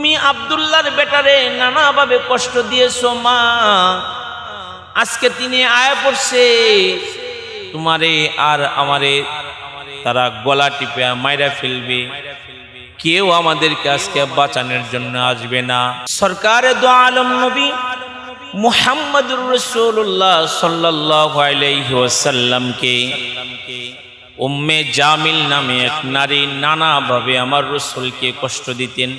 তুমি আবদুল্লাহর বেটারে নানাভাবে কষ্ট দিয়েছ, মা। আজকে তিনি আয়া পড়ছে। তোমারে আর আমারে তারা গলা টিপে মাইরা ফেলবে। কেউ আমাদেরকে আজকে বাঁচানোর জন্য আসবে না। সরকারে দো আলম নবী মুহাম্মদুর রসুল্লাহ সাল্লাহ আলাইসাল্লামকে উম্মে জামিল নামে এক নারী নানাভাবে আমার রসুলকে কষ্ট দিতেন।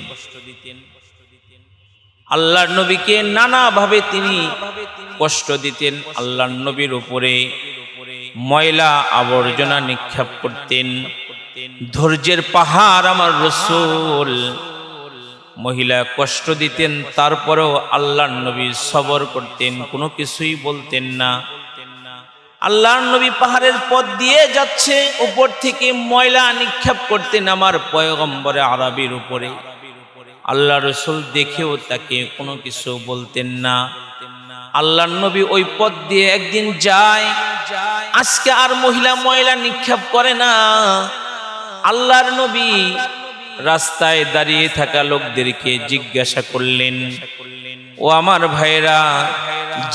আল্লাহর নবীকে নানাভাবে তিনি কষ্ট দিতেন, আল্লাহর নবীর উপরে ময়লা আবর্জনা নিক্ষেপ করতেন, ধৈর্যের পাহাড় আমার রসুল। মহিলা কষ্ট দিতেন, তারপরেও আল্লাহর নবী সবর করতেন, কোনো কিছুই বলতেন না। আল্লাহর নবী পাহাড়ের পথ দিয়ে যাচ্ছে, উপর থেকে ময়লা নিক্ষেপ করতেন আমার পয়গম্বরে আরবির উপরে। আল্লাহ রসুল দেখেও তাকে কোনো কিছু বলতেন না। আল্লাহর নবী ওই পথ দিয়ে একদিন যায়, আজকে আর মহিলা ময়লা নিক্ষেপ করে না। আল্লাহর নবী রাস্তায় দাঁড়িয়ে থাকা লোকদেরকে জিজ্ঞাসা করলেন, ও আমার ভাইরা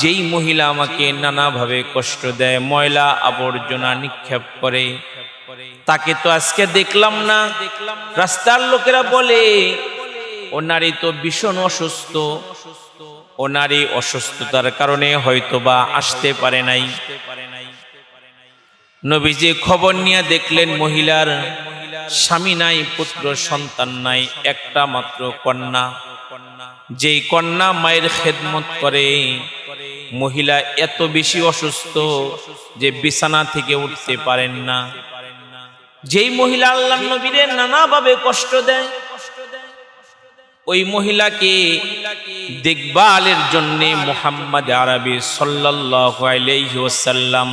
যেই মহিলা আমাকে নানাভাবে কষ্ট দেয়, ময়লা আবর্জনা নিক্ষেপ করে, তাকে তো আজকে দেখলাম না। রাস্তার লোকেরা বলে ও নারী তো ভীষণ অসুস্থ। ও নারী অসুস্থতার কারণে হয়তো বা আসতে পারে নাই। নবীজি খবর নিয়ে দেখলেন মহিলার স্বামী নাই, পুত্র, সন্তান নাই, একটা মাত্র কন্যা। যেই কন্যা মায়ের খেদমত করে, মহিলা এত বেশি অসুস্থ যে বিছানা থেকে উঠতে পারেন না। যেই মহিলা আল্লাহ নবীরে নানাভাবে কষ্ট দেয় ওই মহিলাকে দেখভালের জন্য মোহাম্মদ আরবি সাল্লাম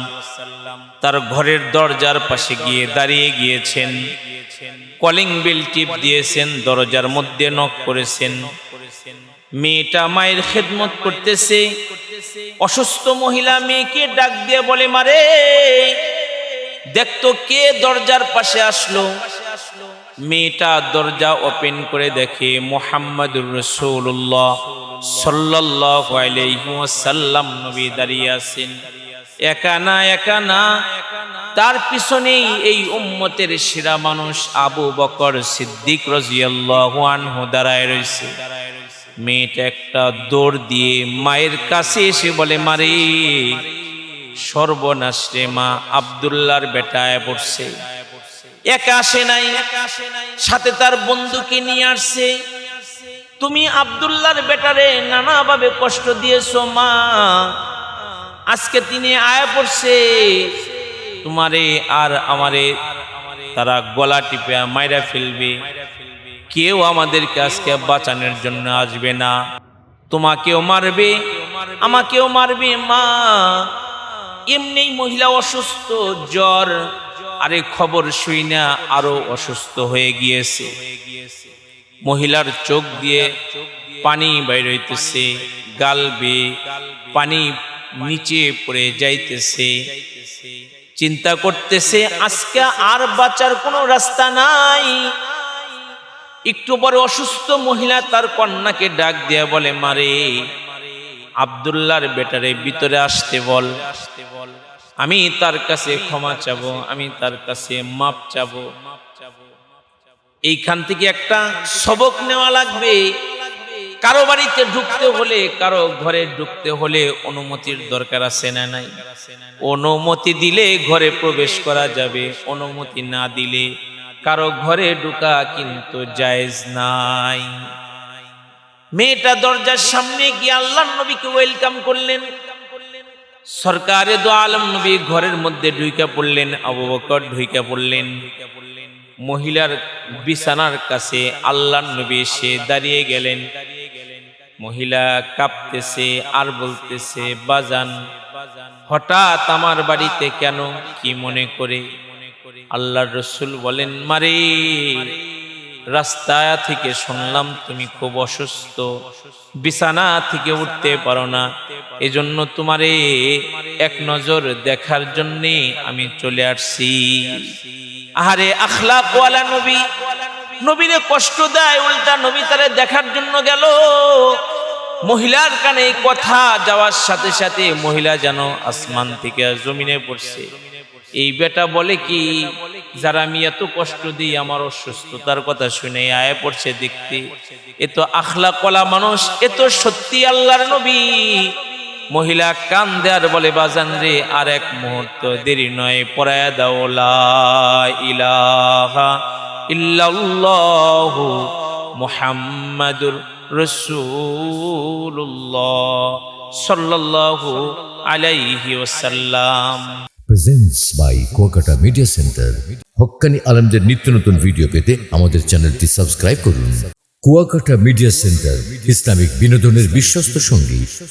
তার ঘরের দরজার পাশে গিয়ে দাঁড়িয়ে গিয়েছেন। কলিং বেল টিপ দিয়েছেন, দরজার মধ্যে নক করেছেন। মেয়েটা মায়ের খেদমত করতেছে। অসুস্থ মহিলা মেয়েকে ডাক দিয়ে বলে, মারে দেখতো কে দরজার পাশে আসলো? মেয়েটা দরজা ওপেন করে দেখে মোহাম্মদুর রসুল্লাহ সাল্লাম নবী দাঁড়িয়ে আছেন। একা না একা না, তার পিছনেই এই উম্মতের সেরা মানুষ আবু বকর সিদ্দিক রাজিয়াল্লাহু দাঁড়ায় রয়েছে। মেয়েটা একটা দৌড় দিয়ে মায়ের কাছে এসে বলে, মারে, সর্বনাশ রে মা, আবদুল্লাহর বেটায় পড়ছে। একা আসে নাই। সাথে তার বন্ধুকে নিয়ে আসছে। তুমি আবদুল্লাহর বেটারে নানাভাবে কষ্ট দিয়েছ, মা। আজকে তিনি আয়া পড়ছে। তোমারে আর আমারে তারা গলা টিপে মাইরা ফেলবে। কেউ আমাদেরকে আজকে বাঁচানোর জন্য আসবে না। তোমাকেও মারবে, আমাকেও মারবে, মা। এমনি মহিলা অসুস্থ, জ্বর। আরে খবর শুই না, আরও অসুস্থ হয়ে গিয়েছে। মহিলার চোখ দিয়ে পানি বাইর হইতেছে, গাল বেয়ে পানি নিচে পড়ে যাইতেছে। চিন্তা করতেছে, আজকে আর বাঁচার কোনো রাস্তা নাই। একটু পরে অসুস্থ মহিলা তার কন্যাকে ডাক দিয়া বলে মারে আবদুল্লাহর বেটারে ভিতরে আসতে বল আসতে বল। আমি তার কাছে ক্ষমা চাবো, আমি তার কাছে মাপ চাবো। এইখান থেকে একটা সবক নেওয়া লাগবে। কারও বাড়িতে ঢুকতে হলে, কারও ঘরে ঢুকতে হলে অনুমতির দরকার আছে না নাই? অনুমতি দিলে ঘরে প্রবেশ করা যাবে, অনুমতি না দিলে কারও ঘরে ঢুকা কিন্তু জায়েজ নাই। মেয়েটা দরজার সামনে গিয়ে আল্লাহ নবীকে ওয়েলকাম করলেন। সরকারে দো আলম নবী ঘরের মধ্যে ঢুইকা পড়লেন, আবু বকর ঢুইকা পড়লেন। মহিলার বিছানার কাছে আল্লাহ নবী এসে দাঁড়িয়ে গেলেন। মহিলা কাঁপতেছে, আর বলতেছে, বাজান, হঠাৎ আমার বাড়িতে কেন কি মনে করে? আল্লাহ রসুল বলেন, মারে, রাস্তা থেকে শুনলাম তুমি খুব অসুস্থ। বিছানা থেকে উঠতে পারো না। এজন্য তোমারে এক নজর দেখার জন্যে আমি চলে আসছি। আহারে আখলাক ওয়ালা নবী, নবীরে কষ্ট দেয়, উল্টা নবী তারে দেখার জন্য গেল। মহিলার কানে কথা যাওয়ার সাথে সাথে মহিলা যেন আসমান থেকে জমিনে পড়ছে। এই বেটা বলে কি, যারা আমি এত কষ্ট দিই, আমার অসুস্থতার কথা শুনে আয় পড়ছে দেখতে। এ তো আখলা কলা মানুষ, এ তো সত্যি আল্লাহর নবী। মহিলা কান দেয়ার বলে বাজান রে আর এক মুহূর্ত দেরি নয়, পড়ায় দাও, লা ইলাহা সাল্লাল্লাহু আলাইহি বাই কুয়াকাটা মিডিয়া সেন্টার নিত্য নতুন ভিডিও পেতে আমাদের চ্যানেলটি সাবস্ক্রাইব করুন। কুয়াকাটা মিডিয়া সেন্টার ইসলামিক বিনোদনের বিশ্বস্ত সঙ্গী।